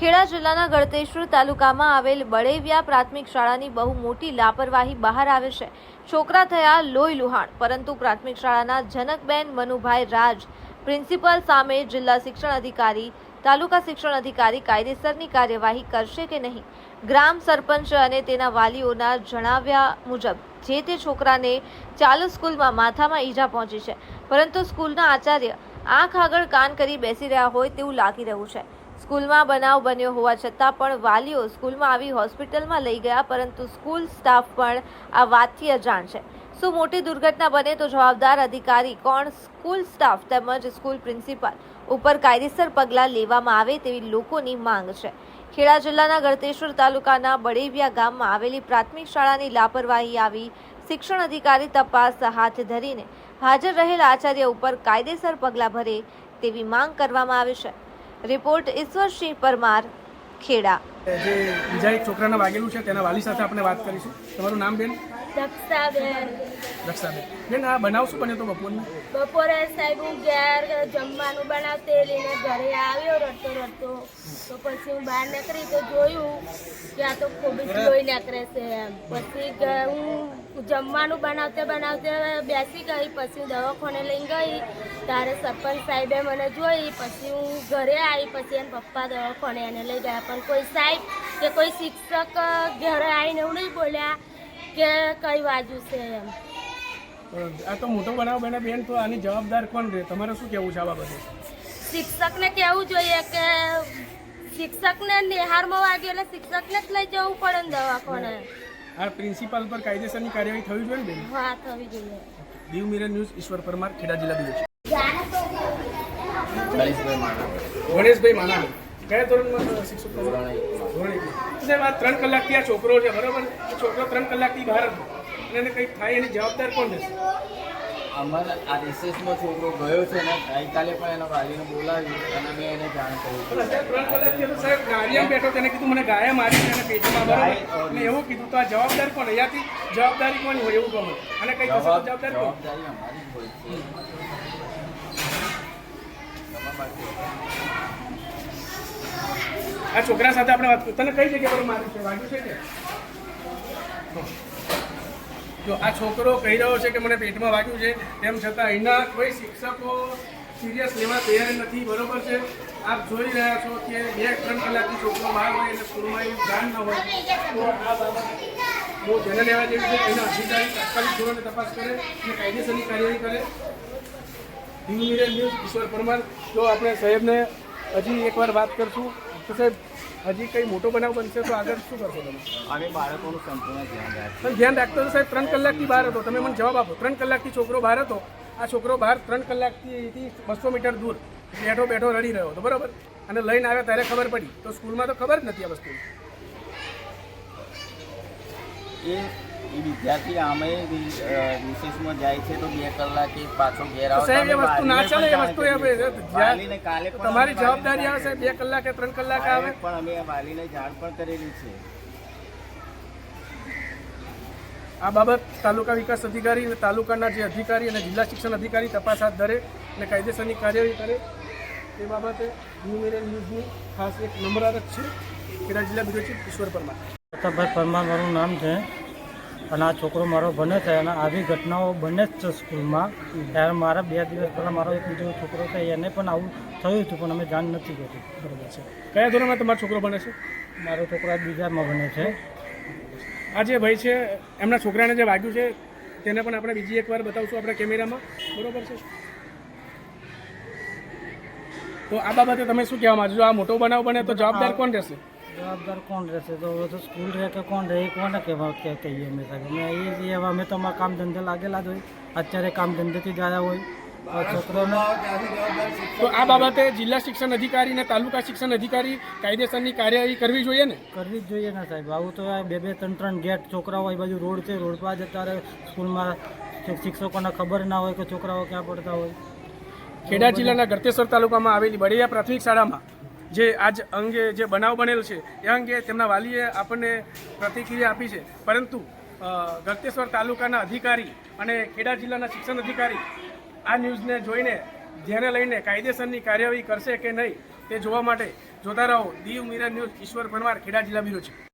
ખેડા જિલ્લાના ગળતેશ્વર તાલુકામાં આવેલ બળેવિયા પ્રાથમિક શાળાની બહુ મોટી લાપરવાહી બહાર આવે છે. છોકરા થયા લોહી લુહાણ, પરંતુ પ્રાથમિક શાળાના જનકબેન મનુભાઈ રાજ, પ્રિન્સિપલ સામે જિલ્લા શિક્ષણ અધિકારી, તાલુકા શિક્ષણ અધિકારી કાયદેસરની કાર્યવાહી કરશે કે નહીં? ગ્રામ સરપંચ અને તેના વાલીઓના જણાવ્યા મુજબ, જે તે છોકરાને ચાલુ સ્કૂલમાં માથામાં ઈજા પહોંચી છે, પરંતુ સ્કૂલના આચાર્ય આંખ આગળ કાન કરી બેસી રહ્યા હોય તેવું લાગી રહ્યું છે. સ્કૂલમાં બનાવ બન્યો હોવા છતાં પણ વાલીઓ સ્કૂલમાં આવી હોસ્પિટલમાં લઈ ગયા, પરંતુ સ્કૂલ સ્ટાફ પણ આ વાતથી અજાણ છે. શું મોટી દુર્ઘટના બને તો જવાબદાર અધિકારી કોણ? સ્કૂલ સ્ટાફ તેમજ સ્કૂલ પ્રિન્સિપાલ ઉપર કાયદેસર પગલાં લેવામાં આવે તેવી લોકોની માંગ છે. ખેડા જિલ્લાના ગળતેશ્વર તાલુકાના બળેવિયા ગામમાં આવેલી પ્રાથમિક શાળાની લાપરવાહી આવી. શિક્ષણ અધિકારી તપાસ હાથ ધરીને હાજર રહેલ આચાર્ય ઉપર કાયદેસર પગલાં ભરે તેવી માંગ કરવામાં આવી છે. રિપોર્ટ ઈશ્વરસિંહ પરમાર, ખેડા. જે બીજા એક છોકરાને વાગેલું છે, તેના વાલી સાથે આપણે વાત કરીશું. તમારું નામ બેન? દક્ષાબેન રક્ષાબેન. બેન આ બનાવ શું બન્યો તો બપોરનો? બપોરે સાહેબ હું ઘેર જમવાનું બનાવતી લઈને ઘરે આવ્યો રડતો રડતો. તો પછી હું બહાર નીકળી તો જોયું કે આ તો ખૂબ જ લોહી નીકળે છે એમ. પછી હું જમવાનું બનાવતે બનાવતે બેસી ગઈ. પછી દવાખાને લઈને ગઈ. ત્યારે સરપંચ સાહેબે મને જોઈ. પછી હું ઘરે આવી પછી એના પપ્પા દવાખાને એને લઈ ગયા. પણ કોઈ સાહેબ કે કોઈ શિક્ષક ઘરે આવીને એવું નહીં બોલ્યા. કે કઈ બાજુ છે એમ. આ તો મોટો બનાવ બને બેન તો આની જવાબદાર કોણ રહે? તમારે શું કહેવું છે આ બાબતે? શિક્ષકને કહેવું જોઈએ કે શિક્ષકને નિહારમાં વાગ્યું એટલે શિક્ષકને જ લઈ જવું પડે ને દવાખાને. આ પ્રિન્સિપાલ પર કાયદેસરની કાર્યવાહી થવી જોઈએ ને બેન? હા થવી જોઈએ. દીવ મિરર ન્યૂઝ ઈશ્વર પરમાર ખેડા જિલ્લા બીજો ગણેશભાઈ માના. ગણેશભાઈ માના. કયા ધોરણમાં શિક્ષક? ધોરણ સાહેબ આ ત્રણ કલાકથી આ છોકરો છે બરાબર? છોકરો ત્રણ કલાકથી બહાર હતો. અને એને કંઈક થાય એની જવાબદાર કોણ રહેશે? અમારા આ રિસેસમાં છોકરો ગયો છે ને ગઈકાલે પણ એના વાલીને બોલાવ્યું અને મેં એને જાણ કરી ત્રણ કલાકથી તો સાહેબ ગાડીએ બેઠો તેને કીધું મને ગાય મારી અને પેટમાં બરાબર. મેં એવું કીધું તો આ જવાબદાર કોણ? અહીંયાથી જવાબદારી કોની હોય એવું ગમે? અને કંઈક જવાબદાર કોણ? જવાબદારી અમારી હોય છે. આ છોકરા સાથે આપણે વાત. તને કઈ જગ્યા પર માર્યું છે? વાગ્યું છે કે જો આ છોકરો કહી રહ્યો છે કે મને પેટમાં વાગ્યું છે, તેમ છતાં અહીંના કોઈ શિક્ષકો સિરિયસ લેવા તૈયાર નથી, બરોબર છે? આપ જોઈ રહ્યા છો કે બે ત્રણ કલાકથી છોકરો બહાર હોય અને સ્કૂલમાં એવું ધ્યાન ન હોય. તો આ બાબત બહુ ધ્યાને લેવા જેવી છે. એના અધિકારી તાત્કાલિક ધોરણે તપાસ કરે અને કાયદેસરની કાર્યવાહી કરે. મીડિયમ ન્યૂઝ ઈશ્વર પરમાર. જો આપણે સાહેબને હજી એકવાર વાત કરશું. તો સાહેબ હજી કંઈ મોટો બનાવ બનશે તો આગળ શું કરશો તમે? અમે બાળકોનું સંપૂર્ણ ધ્યાન રાખીએ ધ્યાન રાખતો સાહેબ ત્રણ કલાકથી બહાર હતો. તમે મને જવાબ આપો. ત્રણ કલાકથી છોકરો બહાર હતો. આ છોકરો બહાર ત્રણ કલાકથી બસો મીટર દૂર બેઠો બેઠો રડી રહ્યો હતો. બરાબર? અને લઈને આવ્યા ત્યારે ખબર પડી. તો સ્કૂલમાં તો ખબર જ નથી આ વસ્તુ. એ એ વિદ્યાર્થી આમે રિસેસમાં જાય છે તો બે કલાકે પાછો ઘેર આવે સાહેબ એ વસ્તુ ના ચાલે એ વસ્તુ. વાલીને કાલે પણ તમારી જવાબદારી આવે સાહેબ બે કલાકે ત્રણ કલાકે આવે? પણ અમે વાલીને જાણ પણ કરેલી છે. આ બાબત તાલુકા વિકાસ અધિકારી અને તાલુકાના જે અધિકારી અને જિલ્લા શિક્ષણ અધિકારી તપાસ હાથ ધરે અને કાયદેસરની કાર્યવાહી કરે. તે બાબતે ન્યૂ મિરર ન્યૂઝની ખાસ એક નમ્રારત અરજ છે. ખેડા જિલ્લા બ્યુરો ચીફ ઈશ્વર પરમાર. પ્રતાપભાઈ પરમાર મારું નામ છે. અને આ છોકરો મારો બને છે અને આવી ઘટનાઓ બને જ છે સ્કૂલમાં. ત્યારે મારા બે દિવસ પહેલાં મારો એક બીજો છોકરો છે એને પણ આવું થયું હતું પણ અમે જાણ નથી કરી. બરાબર છે. કયા ધોરણમાં તમારો છોકરો ભણે છે? મારો છોકરો આ બીજામાં બને છે. આ જે ભાઈ છે એમના છોકરાને જે વાગ્યું છે તેને પણ આપણે બીજી એકવાર બતાવશું આપણા કેમેરામાં. બરાબર છે? તો આ બાબતે તમે શું કહેવા માંગો છો? આ મોટો બનાવ બને તો જવાબદાર કોણ રહેશે? જવાબદાર કોણ રહેશે? તો હવે તો સ્કૂલ રહે કે કોણ રહે એ કોને કહેવા કે કહીએ અમે સાહેબ? અમે આવીએ છીએ હવે અમે તો અમારા કામ ધંધે લાગેલા જ હોય. અત્યારે કામ ધંધેથી જ હોય. છોકરોને તો આ બાબતે જિલ્લા શિક્ષણ અધિકારી અને તાલુકા શિક્ષણ અધિકારી કાયદેસરની કાર્યવાહી કરવી જોઈએ ને? કરવી જ જોઈએ ને સાહેબ. આવું તો આ બે બે ત્રણ ત્રણ ગેટ છોકરાઓ એ બાજુ રોડ છે. રોડ પર જતા રહે સ્કૂલમાં શિક્ષકોને ખબર ના હોય કે છોકરાઓ ક્યાં પડતા હોય. ખેડા જિલ્લાના ગળતેશ્વર તાલુકામાં આવેલી બળિયા પ્રાથમિક શાળામાં જે આજ અંગે જે બનાવ બનેલ છે, એ અંગે તેમના વાલીએ આપણને પ્રતિક્રિયા આપી છે. પરંતુ ગળતેશ્વર તાલુકાના અધિકારી અને ખેડા જિલ્લાના શિક્ષણ અધિકારી આ ન્યૂઝને જોઈને, ધ્યાને લઈને કાયદેસરની કાર્યવાહી કરશે કે નહીં, તે જોવા માટે જોતા રહો. દીવ મિરર ન્યૂઝ, ઈશ્વર પરમાર ખેડા જિલ્લા બ્યુરો છે.